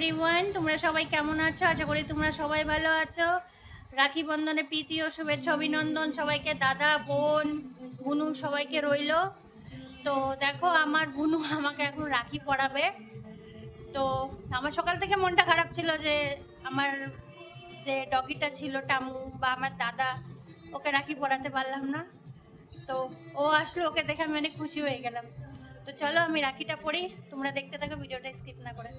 Everyone তোমরা সবাই কেমন আছো? আশা করি তোমরা সবাই ভালো আছো। রাখি বন্ধনে প্রীতি ও শুভেচ্ছা, অভিনন্দন সবাইকে। দাদা, বোন, বুনু সবাইকে রইল। তো দেখো, আমার বুনু আমাকে এখন রাখি পড়াবে তো আমার সকাল থেকে মনটা খারাপ ছিল যে আমার যে ডগিটা ছিল টামু বা আমার দাদা, ওকে রাখি পড়াতে পারলাম না। তো ও আসলো, ওকে দেখে আমি অনেক খুশি হয়ে গেলাম। তো চলো, আমি রাখিটা পড়ি তোমরা দেখতে থাকো, ভিডিওটা স্কিপ না করে।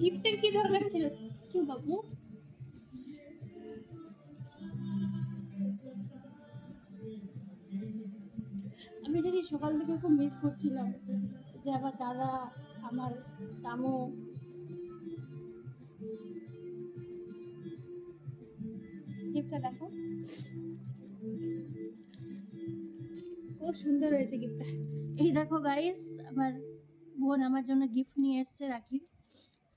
গিফটের কি দরকার ছিল? কি বাবু? আমি জানি সকাল থেকে খুব মিস করছিলাম যে আমার দাদা, আমার তামু গিফটটা দেখো। খুব সুন্দর হয়েছে গিফটটা এই দেখো গাইস আমার বোন আমার জন্য গিফট নিয়ে এসেছে রাখি।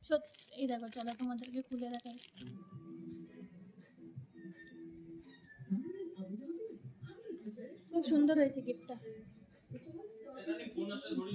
সত্যি এই দেখো চলো তোমাদেরকে খুলে দেখাই। খুব সুন্দর হয়েছে গিফটটা